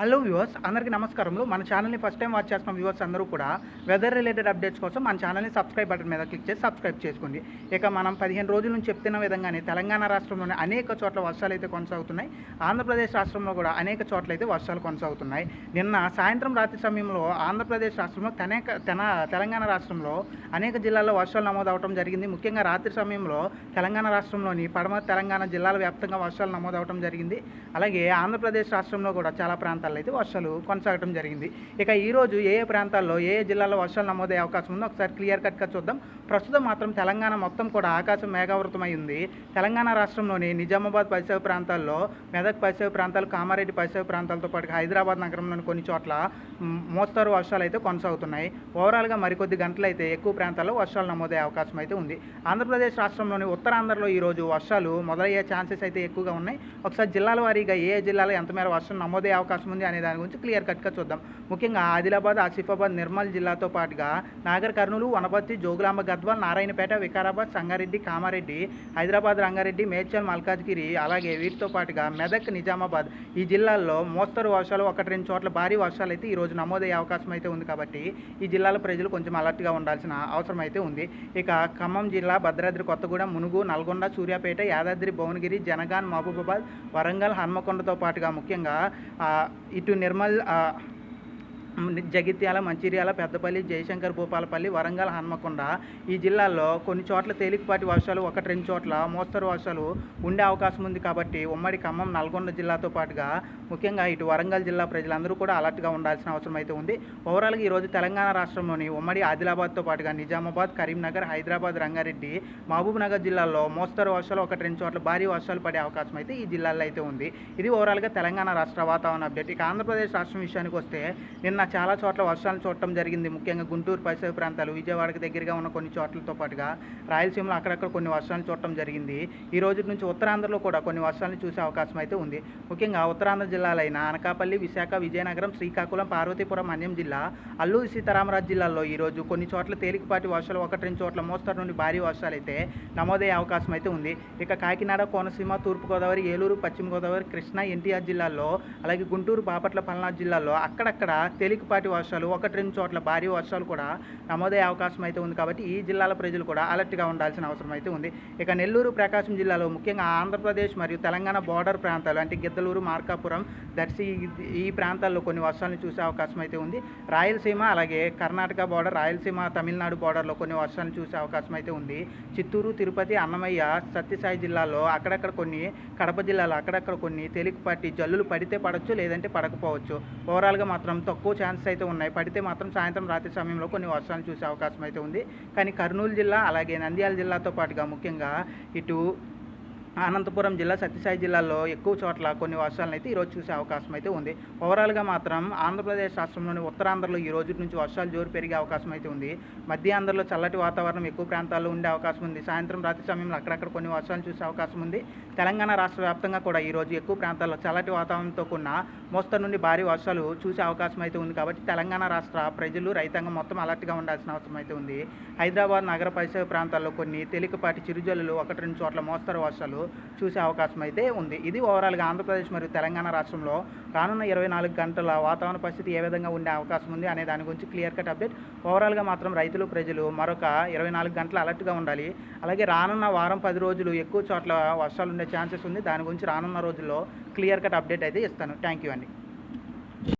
Hello viewers అందరికీ నమస్కారములు. మన ఛానల్ని ఫస్ట్ టైం వాచ్ చేస్తున్న వ్యూవర్స్ అందరూ కూడా వెదర్ రిలేటెడ్ అప్డేట్స్ కోసం మన ఛానల్ని సబ్స్క్రైబ్ బటన్ మీద క్లిక్ చేసి సబ్స్క్రైబ్ చేసుకోండి. ఇక మనం పదిహేను రోజుల నుంచి చెప్తున్న విధంగానే తెలంగాణ రాష్ట్రంలోని అనేక చోట్ల వర్షాలు అయితే కొనసాగుతున్నాయి. ఆంధ్రప్రదేశ్ రాష్ట్రంలో కూడా అనేక చోట్ల అయితే వర్షాలు కొనసాగుతున్నాయి. నిన్న సాయంత్రం రాత్రి సమయంలో ఆంధ్రప్రదేశ్ రాష్ట్రంలో తనేక తెన తెలంగాణ రాష్ట్రంలో అనేక జిల్లాల్లో వర్షాలు నమోదవడం జరిగింది. ముఖ్యంగా రాత్రి సమయంలో తెలంగాణ రాష్ట్రంలోని పడమ తెలంగాణ జిల్లాల వ్యాప్తంగా వర్షాలు నమోదవడం జరిగింది. అలాగే ఆంధ్రప్రదేశ్ రాష్ట్రంలో కూడా చాలా ప్రాంతాల్లో అయితే వర్షాలు కొనసాగడం జరిగింది. ఇక ఈరోజు ఏ ఏ ప్రాంతాల్లో ఏ ఏ జిల్లాల్లో వర్షాలు నమోదయ్యే అవకాశం ఉందో ఒకసారి క్లియర్ కట్గా చూద్దాం. ప్రస్తుతం మాత్రం తెలంగాణ మొత్తం కూడా ఆకాశం మేఘావృతమై ఉంది. తెలంగాణ రాష్ట్రంలోని నిజామాబాద్ పరిసర ప్రాంతాల్లో మెదక్ పరిసర ప్రాంతాలు కామారెడ్డి పరిసర ప్రాంతాలతో పాటు హైదరాబాద్ నగరంలోని కొన్ని చోట్ల మోస్తరు వర్షాలు అయితే కొనసాగుతున్నాయి ఓవరాల్గా మరికొద్ది గంటలైతే ఎక్కువ ప్రాంతాల్లో వర్షాలు నమోదయ్యే అవకాశం అయితే ఉంది. ఆంధ్రప్రదేశ్ రాష్ట్రంలోని ఉత్తరాంధ్రలో ఈరోజు వర్షాలు మొదలయ్యే ఛాన్సెస్ అయితే ఎక్కువగా ఉన్నాయి. ఒకసారి జిల్లాల వారీగా ఏ జిల్లాలో ఎంతమేర వర్షం నమోదయ్యే అవకాశం ఉంది అనే దాని గురించి క్లియర్ కట్గా చూద్దాం. ముఖ్యంగా ఆదిలాబాద్ ఆసిఫాబాద్ నిర్మల్ జిల్లాతో పాటుగా నాగర్ కర్నూలు వనపర్తి జోగులాంబ గద్వాల్ నారాయణపేట వికారాబాద్ సంగారెడ్డి కామారెడ్డి హైదరాబాద్ రంగారెడ్డి మేడ్చల్ మల్కాజ్గిరి అలాగే వీటితో పాటుగా మెదక్ నిజామాబాద్ ఈ జిల్లాల్లో మోస్తరు వర్షాలు ఒకటి రెండు చోట్ల భారీ వర్షాలు అయితే ఈరోజు నమోదయ్యే అవకాశం అయితే ఉంది కాబట్టి ఈ జిల్లాల ప్రజలు కొంచెం అలర్ట్గా ఉండాల్సిన అవసరం అయితే ఉంది. ఇక ఖమ్మం జిల్లా భద్రాద్రి కొత్తగూడెం మునుగు నల్గొండ సూర్యాపేట యాదాద్రి భువనగిరి జనగాన్ మహబూబాబాద్ వరంగల్ హన్మకొండతో పాటుగా ముఖ్యంగా ఇటు నిర్మల్ జగిత్యాల మంచిర్యాల పెద్దపల్లి జయశంకర్ భూపాలపల్లి వరంగల్ హన్మకొండ ఈ జిల్లాల్లో కొన్ని చోట్ల తేలికపాటి వర్షాలు ఒకటి రెండు చోట్ల మోస్తరు వర్షాలు ఉండే అవకాశం ఉంది కాబట్టి ఉమ్మడి ఖమ్మం నల్గొండ జిల్లాతో పాటుగా ముఖ్యంగా ఇటు వరంగల్ జిల్లా ప్రజలందరూ కూడా అలర్ట్గా ఉండాల్సిన అవసరం అయితే ఉంది. ఓవరాల్గా ఈరోజు తెలంగాణ రాష్ట్రంలోని ఉమ్మడి ఆదిలాబాద్తో పాటుగా నిజామాబాద్ కరీంనగర్ హైదరాబాద్ రంగారెడ్డి మహబూబ్నగర్ జిల్లాల్లో మోస్తరు వర్షాలు ఒకటి రెండు చోట్ల భారీ వర్షాలు పడే అవకాశం అయితే ఈ జిల్లాల్లో అయితే ఉంది. ఇది ఓవరాల్గా తెలంగాణ రాష్ట్ర వాతావరణ అప్డేట్. ఇక ఆంధ్రప్రదేశ్ రాష్ట్రం విషయానికి వస్తే నిన్న చాలా చోట్ల వర్షాలు చూడటం జరిగింది. ముఖ్యంగా గుంటూరు పరిసర ప్రాంతాలు. విజయవాడకు దగ్గరగా ఉన్న కొన్ని చోట్లతో పాటుగా రాయలసీమలో అక్కడక్కడ కొన్ని వర్షాలు చూడటం జరిగింది. ఈ రోజు నుంచి ఉత్తరాంధ్రలో కూడా కొన్ని వర్షాలను చూసే అవకాశం అయితే ఉంది. ముఖ్యంగా ఉత్తరాంధ్ర జిల్లాలైన అనకాపల్లి విశాఖ విజయనగరం శ్రీకాకుళం పార్వతీపురం అన్యం జిల్లా అల్లూరి సీతారామరాజు జిల్లాల్లో ఈరోజు కొన్ని చోట్ల తేలికపాటి వర్షాలు ఒకటి రెండు చోట్ల మోస్తరు నుండి భారీ వర్షాలు అయితే నమోదయ్యే అవకాశం అయితే ఉంది. ఇక కాకినాడ కోనసీమ తూర్పుగోదావరి ఏలూరు పశ్చిమ గోదావరి కృష్ణా ఎన్టీఆర్ జిల్లాల్లో అలాగే గుంటూరు బాపట్ల పల్నాడు జిల్లాల్లో అక్కడక్కడ తేలిక తేలికపాటి వర్షాలు ఒకటి రెండు చోట్ల భారీ వర్షాలు కూడా నమోదయ్యే అవకాశం అయితే ఉంది కాబట్టి ఈ జిల్లాల ప్రజలు కూడా అలర్ట్గా ఉండాల్సిన అవసరం అయితే ఉంది. ఇక నెల్లూరు ప్రకాశం జిల్లాలో ముఖ్యంగా ఆంధ్రప్రదేశ్ మరియు తెలంగాణ బార్డర్ ప్రాంతాలు అంటే గిద్దలూరు మార్కాపురం దర్శి ఈ- ప్రాంతాల్లో కొన్ని వర్షాలను చూసే అవకాశం అయితే ఉంది. రాయలసీమ అలాగే కర్ణాటక బార్డర్ రాయలసీమ తమిళనాడు బార్డర్లో కొన్ని వర్షాలను చూసే అవకాశం అయితే ఉంది. చిత్తూరు తిరుపతి అన్నమయ్య సత్యసాయి జిల్లాలో అక్కడక్కడ కొన్ని కడప జిల్లాలో అక్కడక్కడ కొన్ని తేలికపాటి జల్లులు పడితే పడవచ్చు లేదంటే పడకపోవచ్చు. ఓవరాల్గా మాత్రం తక్కువ ఛాన్సెస్ అయితే ఉన్నాయి. పడితే మాత్రం సాయంత్రం రాత్రి సమయంలో కొన్ని వర్షాలు చూసే అవకాశం అయితే ఉంది. కానీ కర్నూలు జిల్లా అలాగే నంద్యాల జిల్లాతో పాటుగా ముఖ్యంగా ఇటు అనంతపురం జిల్లా సత్యసాయి జిల్లాలో ఎక్కువ చోట్ల కొన్ని వర్షాలను అయితే ఈరోజు చూసే అవకాశం అయితే ఉంది ఓవరాల్గా మాత్రం ఆంధ్రప్రదేశ్ రాష్ట్రంలోని ఉత్తరాంధ్రలో ఈ రోజు నుంచి వర్షాలు జోరు పెరిగే అవకాశం అయితే ఉంది. మధ్యాంధ్రలో చల్లటి వాతావరణం ఎక్కువ ప్రాంతాల్లో ఉండే అవకాశం ఉంది. సాయంత్రం రాత్రి సమయంలో అక్కడక్కడ కొన్ని వర్షాలు చూసే అవకాశం ఉంది. తెలంగాణ రాష్ట్ర వ్యాప్తంగా కూడా ఈ రోజు ఎక్కువ ప్రాంతాల్లో చల్లటి వాతావరణంతో కూడిన మోస్తరు నుండి భారీ వర్షాలు చూసే అవకాశం అయితే ఉంది. కాబట్టి తెలంగాణ రాష్ట్ర ప్రజలు రైతాంగం మొత్తం అలర్ట్గా ఉండాల్సిన అవసరం అయితే ఉంది. హైదరాబాద్ నగర పరిసర ప్రాంతాల్లో కొన్ని తేలికపాటి చిరుజల్లులు ఒకటి రెండు చోట్ల మోస్తరు వర్షాలు చూసే అవకాశం అయితే ఉంది. ఇది ఓవరాల్గా ఆంధ్రప్రదేశ్ మరియు తెలంగాణ రాష్ట్రంలో రానున్న ఇరవై నాలుగు గంటల వాతావరణ పరిస్థితి ఏ విధంగా ఉండే అవకాశం ఉంది అనే దాని గురించి క్లియర్ కట్ అప్డేట్. ఓవరాల్గా మాత్రం రైతులు ప్రజలు మరొక ఇరవై నాలుగు గంటలు అలర్ట్గా ఉండాలి. అలాగే రానున్న వారం పది రోజులు ఎక్కువ చోట్ల వర్షాలు ఉండే ఛాన్సెస్ ఉంది. దాని గురించి రానున్న రోజుల్లో క్లియర్ కట్ అప్డేట్ అయితే ఇస్తాను. థ్యాంక్ యూ అండి.